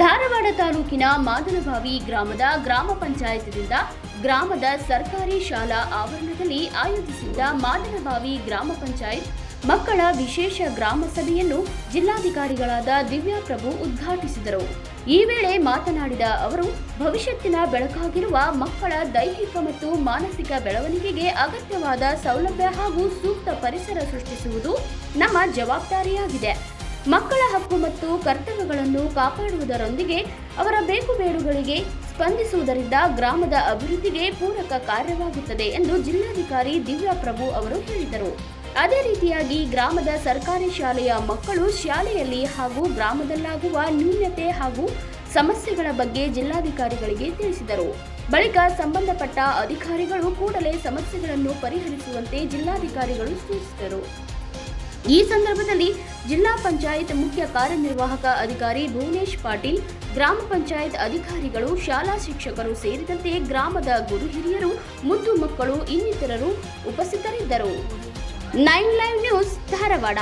ಧಾರವಾಡ ತಾಲೂಕಿನ ಮಾದನಬಾವಿ ಗ್ರಾಮದ ಗ್ರಾಮ ಪಂಚಾಯತ್ದಿಂದ ಗ್ರಾಮದ ಸರ್ಕಾರಿ ಶಾಲಾ ಆವರಣದಲ್ಲಿ ಆಯೋಜಿಸಿದ್ದ ಮಾದನಬಾವಿ ಗ್ರಾಮ ಪಂಚಾಯತ್ ಮಕ್ಕಳ ವಿಶೇಷ ಗ್ರಾಮ ಸಭೆಯನ್ನು ಜಿಲ್ಲಾಧಿಕಾರಿಗಳಾದ ದಿವ್ಯಾ ಪ್ರಭು ಉದ್ಘಾಟಿಸಿದರು. ಈ ವೇಳೆ ಮಾತನಾಡಿದ ಅವರು, ಭವಿಷ್ಯತ್ತಿನ ಬೆಳಕಾಗಿರುವ ಮಕ್ಕಳ ದೈಹಿಕ ಮತ್ತು ಮಾನಸಿಕ ಬೆಳವಣಿಗೆಗೆ ಅಗತ್ಯವಾದ ಸೌಲಭ್ಯ ಹಾಗೂ ಸೂಕ್ತ ಪರಿಸರ ಸೃಷ್ಟಿಸುವುದು ನಮ್ಮ ಜವಾಬ್ದಾರಿಯಾಗಿದೆ. ಮಕ್ಕಳ ಹಕ್ಕು ಮತ್ತು ಕರ್ತವ್ಯಗಳನ್ನು ಕಾಪಾಡುವುದರೊಂದಿಗೆ ಅವರ ಬೇಕು ಬೇಡುಗಳಿಗೆ ಸ್ಪಂದಿಸುವುದರಿಂದ ಗ್ರಾಮದ ಅಭಿವೃದ್ಧಿಗೆ ಪೂರಕ ಕಾರ್ಯವಾಗುತ್ತದೆ ಎಂದು ಜಿಲ್ಲಾಧಿಕಾರಿ ದಿವ್ಯಾ ಪ್ರಭು ಅವರು ಹೇಳಿದರು. ಅದೇ ರೀತಿಯಾಗಿ ಗ್ರಾಮದ ಸರ್ಕಾರಿ ಶಾಲೆಯ ಮಕ್ಕಳು ಶಾಲೆಯಲ್ಲಿ ಹಾಗೂ ಗ್ರಾಮದಲ್ಲಾಗುವ ನ್ಯೂನ್ಯತೆ ಹಾಗೂ ಸಮಸ್ಯೆಗಳ ಬಗ್ಗೆ ಜಿಲ್ಲಾಧಿಕಾರಿಗಳಿಗೆ ತಿಳಿಸಿದರು. ಬಳಿಕ ಸಂಬಂಧಪಟ್ಟ ಅಧಿಕಾರಿಗಳು ಕೂಡಲೇ ಸಮಸ್ಯೆಗಳನ್ನು ಪರಿಹರಿಸುವಂತೆ ಜಿಲ್ಲಾಧಿಕಾರಿಗಳು ಸೂಚಿಸಿದರು. ಈ ಸಂದರ್ಭದಲ್ಲಿ ಜಿಲ್ಲಾ ಪಂಚಾಯತ್ ಮುಖ್ಯ ಕಾರ್ಯನಿರ್ವಾಹಕ ಅಧಿಕಾರಿ ಭುವನೇಶ್ ಪಾಟೀಲ್, ಗ್ರಾಮ ಪಂಚಾಯತ್ ಅಧಿಕಾರಿಗಳು, ಶಾಲಾ ಶಿಕ್ಷಕರು ಸೇರಿದಂತೆ ಗ್ರಾಮದ ಗುರು ಹಿರಿಯರು, ಮುದ್ದು ಮಕ್ಕಳು ಇನ್ನಿತರರು ಉಪಸ್ಥಿತರಿದ್ದರು. Nine live news Dharwad.